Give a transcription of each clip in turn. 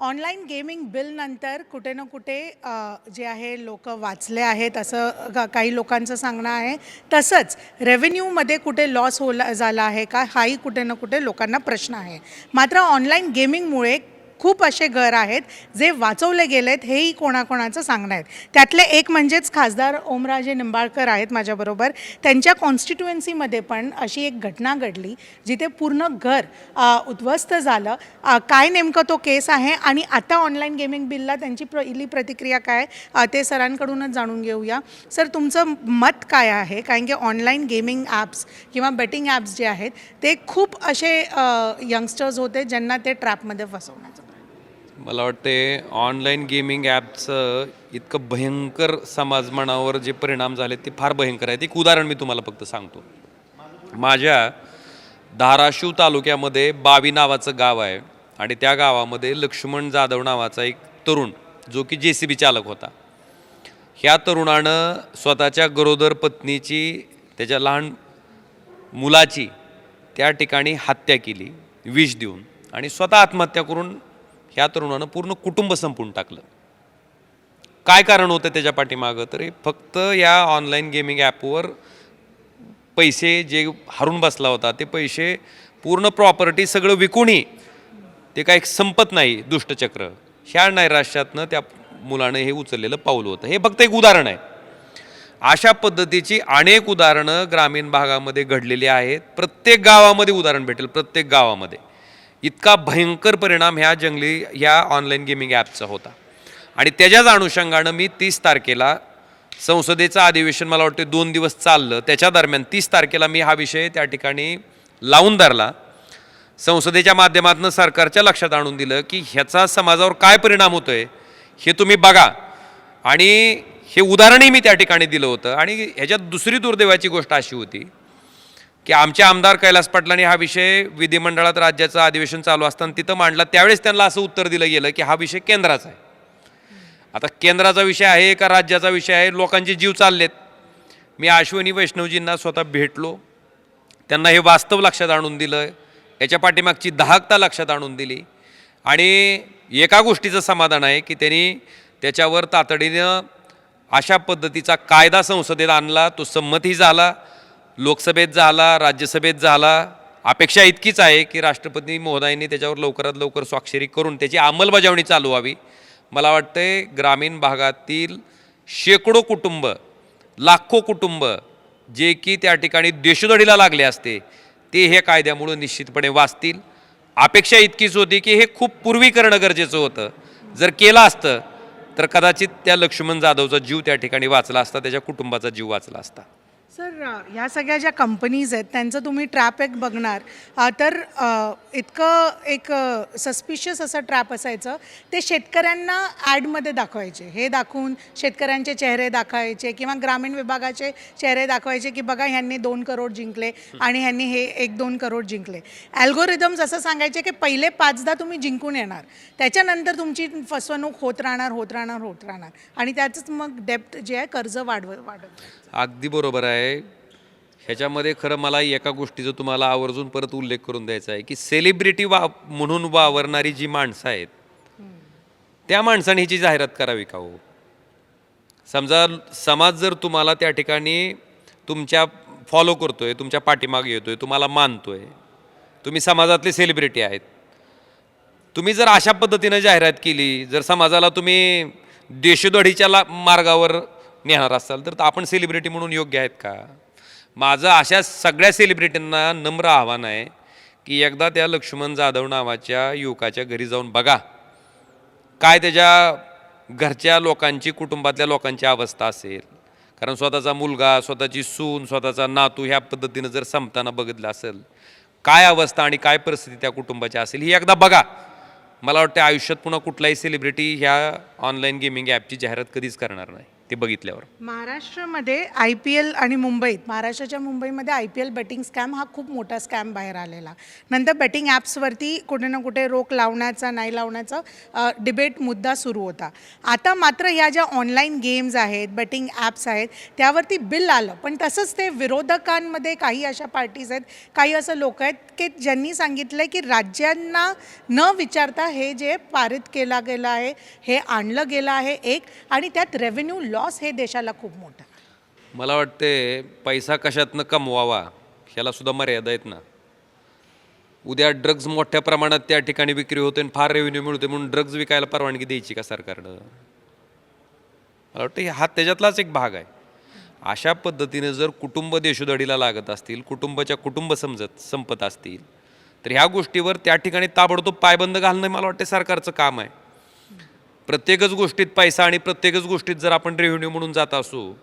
Online gaming बिलनंतर कुठे ना कुठे जे आहे लोक वाचले आहेत असं ग- काही लोकांचं सांगणं आहे. तसंच रेव्हेन्यूमध्ये कुठे लॉस होला झाला आहे का हाही कुठे ना कुठे लोकांना प्रश्न आहे. मात्र ऑनलाईन गेमिंगमुळे खूप असे घर आहेत जे वाचवले गेलेत हेही कोणाकोणाचं सांगणं आहेत. त्यातले एक म्हणजेच खासदार ओमराजे निंबाळकर आहेत माझ्याबरोबर. त्यांच्या कॉन्स्टिट्युएन्सीमध्ये पण अशी एक घटना घडली जिथे पूर्ण घर उद्ध्वस्त झालं. काय नेमकं तो केस आहे आणि आता ऑनलाईन गेमिंग बिलला त्यांची पहिली प्रतिक्रिया काय? ते सरांकडूनच जाणून घेऊया. सर तुमचं मत काय आहे? कारण की ऑनलाईन गेमिंग ॲप्स किंवा बेटिंग ॲप्स जे आहेत ते खूप असे यंगस्टर्स होते ज्यांना ते ट्रॅपमध्ये फसवण्याचं. मला वाटते ऑनलाईन गेमिंग ॲपचं इतकं भयंकर समाजमनावर जे परिणाम झाले ते फार भयंकर आहेत. एक उदाहरण मी तुम्हाला फक्त सांगतो. माझ्या धाराशिव तालुक्यामध्ये बावी नावाचं गाव आहे आणि त्या गावामध्ये लक्ष्मण जाधव नावाचा एक तरुण जो की जे सी बी चालक होता. ह्या तरुणानं स्वतःच्या गरोदर पत्नीची त्याच्या लहान मुलाची त्या ठिकाणी हत्या केली विष देऊन आणि स्वतः आत्महत्या करून ह्या तरुणानं पूर्ण कुटुंब संपून टाकलं. काय कारण होतं त्याच्या पाठीमागं? तर फक्त या ऑनलाईन गेमिंग ॲपवर पैसे जे हरून बसला होता ते पैसे पूर्ण प्रॉपर्टी सगळं विकूनही ते काही संपत नाही दुष्टचक्र. ह्या नैराश्यातनं त्या मुलानं हे उचललेलं पाऊल होतं. हे फक्त एक उदाहरण आहे. अशा पद्धतीची अनेक उदाहरणं ग्रामीण भागामध्ये घडलेली आहेत. प्रत्येक गावामध्ये उदाहरण भेटेल प्रत्येक गावामध्ये. इतका भयंकर परिणाम ह्या जंगली ह्या ऑनलाईन गेमिंग ॲपचा होता. आणि त्याच्याच अनुषंगानं मी तीस तारखेला संसदेचं अधिवेशन मला वाटतं दोन दिवस चाललं. त्याच्या दरम्यान तीस तारखेला मी हा विषय त्या ठिकाणी लावून धरला. संसदेच्या माध्यमातून सरकारच्या लक्षात आणून दिलं की ह्याचा समाजावर काय परिणाम होतो आहे हे तुम्ही बघा. आणि हे उदाहरणही मी त्या ठिकाणी दिलं होतं. आणि ह्याच्यात दुसरी दुर्दैवाची गोष्ट अशी होती की आमचे आमदार कैलास पाटलांनी हा विषय विधिमंडळात राज्याचं अधिवेशन चालू असताना तिथं मांडला. त्यावेळेस त्यांना असं उत्तर दिलं गेलं की हा विषय केंद्राचा आहे. आता केंद्राचा विषय आहे का राज्याचा विषय आहे? लोकांचे जीव चाललेत. मी अश्विनी वैष्णवजींना स्वतः भेटलो. त्यांना हे वास्तव लक्षात आणून दिलं. याच्या पाठीमागची दाहकता लक्षात आणून दिली. आणि एका गोष्टीचं समाधान आहे की त्यांनी त्याच्यावर तातडीनं अशा पद्धतीचा कायदा संसदेत आणला. तो संमतही झाला. लोकसभेत झाला राज्यसभेत झाला. अपेक्षा इतकीच आहे की राष्ट्रपती महोदयांनी त्याच्यावर लवकरात लवकर स्वाक्षरी करून त्याची अंमलबजावणी चालू व्हावी. मला वाटतंय ग्रामीण भागातील शेकडो कुटुंब लाखो कुटुंब जे की त्या ठिकाणी देशोधडीला लागले असते ते हे कायद्यामुळं निश्चितपणे वाचतील. अपेक्षा इतकीच होती की हे खूप पूर्वी करणं गरजेचं होतं. जर केलं असतं तर कदाचित त्या लक्ष्मण जाधवचा जीव त्या ठिकाणी वाचला असता त्याच्या कुटुंबाचा जीव वाचला असता. सर ह्या सगळ्या ज्या कंपनीज आहेत त्यांचं तुम्ही ट्रॅप एक बघणार. अ, तर अ, इतकं एक सस्पिशियस असं ट्रॅप असायचं. ते शेतकऱ्यांना ॲडमध्ये दाखवायचे. हे दाखवून शेतकऱ्यांचे चेहरे दाखवायचे किंवा ग्रामीण विभागाचे चेहरे दाखवायचे की बघा ह्यांनी दोन करोड जिंकले आणि ह्यांनी हे एक दोन करोड जिंकले. ॲल्गोरिदम्स असं सांगायचे की पहिले पाचदा तुम्ही जिंकून येणार. त्याच्यानंतर तुमची फसवणूक होत राहणार होत राहणार होत राहणार. आणि त्याचंच मग डेप्ट जे आहे कर्ज वाढव वाढत अगदी बरोबर आहे. ह्याच्यामध्ये खरं मला एका गोष्टीचा तुम्हाला आवर्जून परत उल्लेख करून द्यायचा आहे की सेलिब्रिटी वा म्हणून वावरणारी जी माणसं आहेत त्या माणसाने ह्याची जाहिरात करावी का हो? समजा समाज जर तुम्हाला त्या ठिकाणी तुमच्या फॉलो करतोय तुमच्या पाठीमागे येतोय तुम्हाला मानतोय तुम्ही समाजातले सेलिब्रिटी आहेत. तुम्ही जर अशा पद्धतीनं जाहिरात केली जर समाजाला तुम्ही देशोधडीच्या ला मार्गावर नेणार असाल तर आपण सेलिब्रिटी म्हणून योग्य आहेत का? माझं अशा सगळ्या सेलिब्रिटींना नम्र आव्हान आहे की एकदा त्या लक्ष्मण जाधव नावाच्या युवकाच्या घरी जाऊन बघा. काय त्याच्या घरच्या लोकांची कुटुंबातल्या लोकांची अवस्था असेल. कारण स्वतःचा मुलगा स्वतःची सून स्वतःचा नातू ह्या पद्धतीनं जर संपताना बघितलं असेल काय अवस्था आणि काय परिस्थिती त्या कुटुंबाची असेल ही एकदा बघा. मला वाटतं आयुष्यात पुन्हा कुठलाही सेलिब्रिटी ह्या ऑनलाईन गेमिंग ॲपची जाहिरात कधीच करणार नाही. ते बघितल्यावर. महाराष्ट्रामध्ये आय पी एल आणि मुंबईत महाराष्ट्राच्या मुंबईमध्ये I P L betting scam हा खूप मोठा स्कॅम बाहेर आलेला. नंतर बेटिंग ॲप्सवरती कुठे ना कुठे रोक लावण्याचा नाही लावण्याचा डिबेट मुद्दा सुरू होता. आता मात्र या ज्या ऑनलाईन गेम्स आहेत बेटिंग ॲप्स आहेत त्यावरती बिल आलं. पण तसंच ते विरोधकांमध्ये काही अशा पार्टीज आहेत काही असं लोक आहेत की ज्यांनी सांगितलं की राज्यांना न विचारता हे जे पारित केला गेलं आहे हे आणलं गेलं आहे एक आणि त्यात रेव्हेन्यू लॉस हे देशाला खूप मोठा. मला वाटते पैसा कशातनं कमवावा ह्याला सुद्धा मर्यादा आहेत ना. उद्या ड्रग्ज मोठ्या प्रमाणात त्या ठिकाणी विक्री होते आणि फार रेव्हेन्यू मिळते म्हणून ड्रग्ज विकायला परवानगी द्यायची का सरकारनं? मला वाटतं हा त्याच्यातलाच एक भाग आहे. अशा पद्धतीने जर कुटुंब देशोधडीला लागत असतील कुटुंबाच्या कुटुंब समजत संपत असतील तर ह्या गोष्टीवर त्या ठिकाणी ताबडतोब पायबंद घालणं मला वाटतं सरकारचं काम आहे. प्रत्येकच गोष्टीत पैसा आणि प्रत्येकच गोष्टीत जर आपण रेव्हेन्यू म्हणून जात असू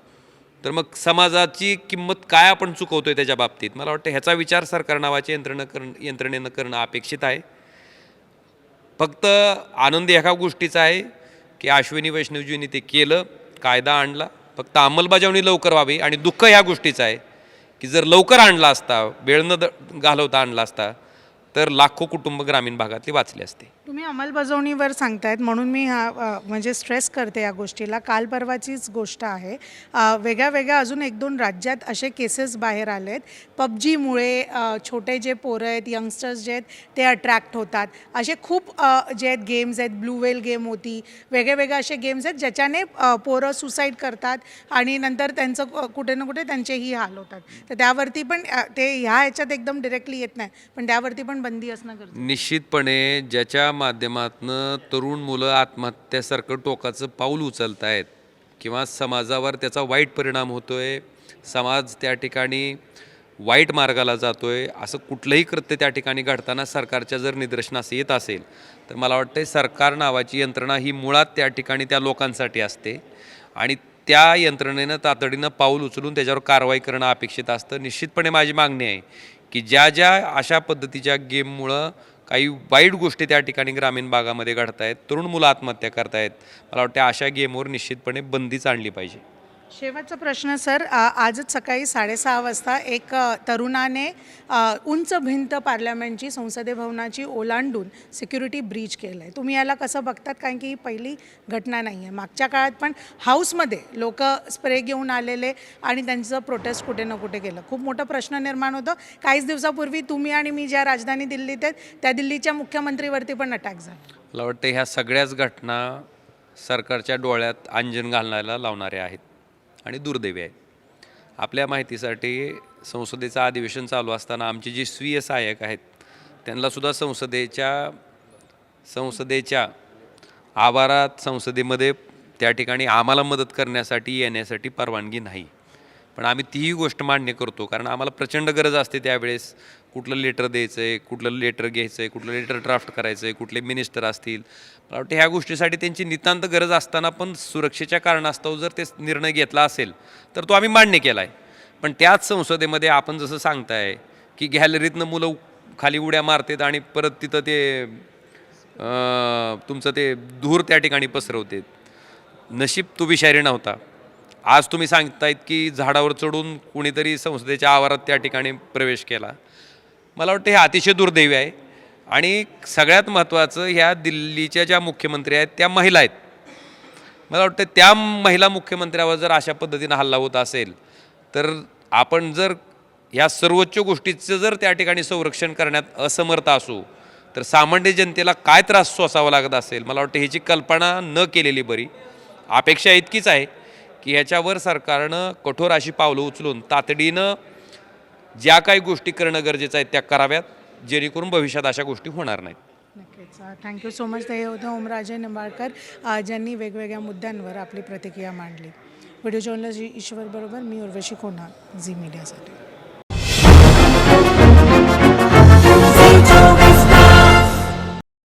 तर मग समाजाची किंमत काय आपण चुकवतोय त्याच्या बाबतीत? मला वाटतं ह्याचा विचार सरकार नावाच्या यंत्रणं करण यंत्रणेनं करणं अपेक्षित आहे. फक्त आनंद एका गोष्टीचा आहे की अश्विनी वैष्णवजींनी ते केलं कायदा आणला फक्त अंमलबजावणी लवकर व्हावी आणि दुःख ह्या गोष्टीचं आहे की जर लवकर आणला असता वेळ न द- घालवता आणला असता तर लाखो कुटुंब ग्रामीण भागातली वाचले असते. तुम्ही अंमलबजावणीवर सांगतायत म्हणून मी हा म्हणजे स्ट्रेस करते या गोष्टीला. काल परवाचीच गोष्ट आहे. वेगळ्या वेगळ्या अजून एक दोन राज्यात असे केसेस बाहेर आले आहेत पबजीमुळे छोटे जे पोरं आहेत यंगस्टर्स जे आहेत ते अट्रॅक्ट होतात. असे खूप जे आहेत गेम्स आहेत ब्लू वेल गेम होती. वेगळे वेगळे असे गेम्स आहेत ज्याच्याने पोरं सुसाईड करतात आणि नंतर त्यांचं कुठे ना कुठे त्यांचेही हाल होतात. तर त्यावरती पण ते ह्या ह्याच्यात एकदम डिरेक्टली येत नाही. पण त्यावरती पण बंदी असणं गरजेचं निश्चितपणे ज्याच्या माध्यमातनं तरुण मुलं आत्महत्यासारखं टोकाचं पाऊल उचलत आहेत किंवा समाजावर त्याचा वाईट परिणाम होतो आहे समाज त्या ठिकाणी वाईट मार्गाला जातो आहे असं कुठलंही कृत्य त्या ठिकाणी घडताना सरकारच्या जर निदर्शनास येत असेल तर मला वाटतं सरकार नावाची यंत्रणा ही मुळात त्या ठिकाणी त्या लोकांसाठी असते आणि त्या यंत्रणेनं तातडीनं पाऊल उचलून त्याच्यावर कारवाई करणं अपेक्षित असतं. निश्चितपणे माझी मागणी आहे की ज्या ज्या अशा पद्धतीच्या गेममुळं काही वाईट गोष्टी त्या ठिकाणी ग्रामीण भागामध्ये घडत आहेत तरुण मुलं आत्महत्या करतायत. मला वाटतं अशा गेमवर निश्चितपणे बंदीच आणली पाहिजे. शेवटचा प्रश्न सर. आजच सकाळी साडेसहा वाजता एक तरुणाने उंच भिंत पार्लमेंटची संसदे भवनाची ओलांडून सिक्युरिटी ब्रीच केलं आहे तुम्ही याला कसं बघतात? कारण की ही पहिली घटना नाही आहे मागच्या काळात पण हाऊसमध्ये लोक स्प्रे घेऊन आलेले आणि त्यांचं प्रोटेस्ट कुठे ना कुठे केलं. खूप मोठा प्रश्न निर्माण होतं. काहीच दिवसापूर्वी तुम्ही आणि मी ज्या राजधानी दिल्लीत आहेत त्या दिल्लीच्या मुख्यमंत्रीवरती पण अटॅक झाला. मला वाटतं ह्या सगळ्याच घटना सरकारच्या डोळ्यात अंजन घालण्याला लावणाऱ्या आहेत. आणि दुर्दैवी आहेत आपल्या माहितीसाठी संसदेचं अधिवेशन चालू असताना आमचे जे स्वीय सहाय्यक आहेत त्यांनासुद्धा संसदेच्या संसदेच्या आवारात संसदेमध्ये त्या ठिकाणी आम्हाला मदत करण्यासाठी येण्यासाठी परवानगी नाही. पण आम्ही तीही गोष्ट मान्य करतो कारण आम्हाला प्रचंड गरज असते त्यावेळेस कुठलं लेटर द्यायचं आहे कुठलं लेटर घ्यायचं आहे कुठलं लेटर ड्राफ्ट करायचं आहे कुठले मिनिस्टर असतील. मला वाटतं ह्या गोष्टीसाठी त्यांची नितांत गरज असताना पण सुरक्षेच्या कारणास्तव जर ते निर्णय घेतला असेल तर तो आम्ही मान्य केला आहे पण त्याच संसदेमध्ये आपण जसं सांगताय की गॅलरीतनं मुलं खाली उड्या मारतात आणि परत तिथं ते तुमचं ते धूर त्या ठिकाणी पसरवतात. नशीब तो विषारी नव्हता. आज तुम्ही सांगतायत की झाडावर चढून कुणीतरी संसदेच्या आवारात त्या ठिकाणी प्रवेश केला. मला वाटतं हे अतिशय दुर्दैवी आहे. आणि सगळ्यात महत्त्वाचं ह्या दिल्लीच्या ज्या मुख्यमंत्री आहेत त्या महिला आहेत. मला वाटतं त्या महिला मुख्यमंत्र्यावर जर अशा पद्धतीनं हल्ला होत असेल तर आपण जर ह्या सर्वोच्च गोष्टीचं जर त्या ठिकाणी संरक्षण करण्यात असमर्थ असू तर सामान्य जनतेला काय त्रास सोसावा लागत असेल मला वाटतं ह्याची कल्पना न केलेली बरी. अपेक्षा इतकीच आहे की ह्याच्यावर सरकारनं कठोर अशी पावलं उचलून तातडीनं ज्या काही गोष्टी करणं गरजेचं आहे त्या कराव्यात जेणेकरून भविष्यात अशा गोष्टी होणार नाहीत. नक्कीच. थँक्यू सो मच ते होतं ओमराजे निंबाळकर. ज्यांनी वेगवेगळ्या मुद्द्यांवर आपली प्रतिक्रिया मांडली. व्हिडिओ जर्नलिस्ट ईश्वर बरोबर मी उर्वशी कोणा झी मीडियासाठी.